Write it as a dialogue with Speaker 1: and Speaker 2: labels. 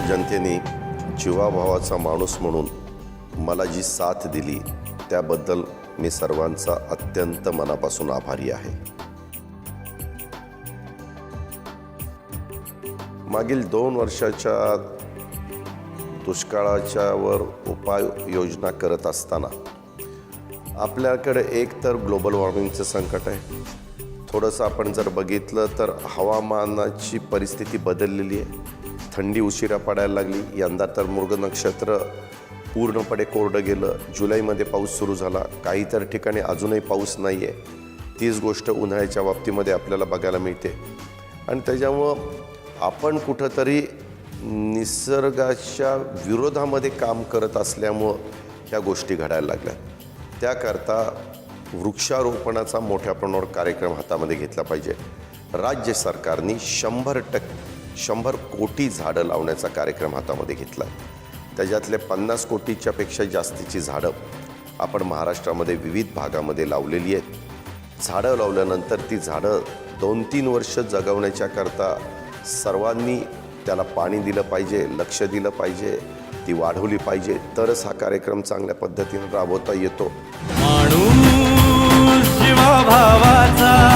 Speaker 1: जनतेने जीवाभावाचा माणूस म्हणून मला जी साथ दिली त्याबद्दल मी सर्वांचा अत्यंत मनापासून आभारी आहे. मागील दोन वर्षाच्या दुष्काळाच्यावर उपाययोजना करत असताना आपल्याकडे एक तर ग्लोबल वॉर्मिंगचं संकट आहे. थोडंसं आपण जर बघितलं तर हवामानाची परिस्थिती बदललेली आहे. थंडी उशिरा पडायला लागली. यंदा तर मृग नक्षत्र पूर्णपणे कोरडं गेलं. जुलैमध्ये पाऊस सुरू झाला. काही तर ठिकाणी अजूनही पाऊस नाही आहे तीच गोष्ट उन्हाळ्याच्या बाबतीमध्ये आपल्याला बघायला मिळते. आणि त्याच्यामुळं आपण कुठंतरी निसर्गाच्या विरोधामध्ये काम करत असल्यामुळं ह्या गोष्टी घडायला लागल्या. त्याकरता वृक्षारोपणाचा मोठ्या प्रमाणावर कार्यक्रम हातामध्ये घेतला पाहिजे. राज्य सरकारने शंभर टक्के शंभर कोटी झाडं लावण्याचा कार्यक्रम हातामध्ये घेतला आहे त्याच्यातले पन्नास कोटीच्या पेक्षा जास्तीची झाडं आपण महाराष्ट्रामध्ये विविध भागामध्ये लावलेली आहेत. झाडं लावल्यानंतर ती झाडं दोन तीन वर्ष जगवण्याच्या करता सर्वांनी त्याला पाणी दिलं पाहिजे लक्ष दिलं पाहिजे ती वाढवली पाहिजे. तरच हा कार्यक्रम चांगल्या पद्धतीने राबवता येतो.
Speaker 2: माणूस जीवा भावाचा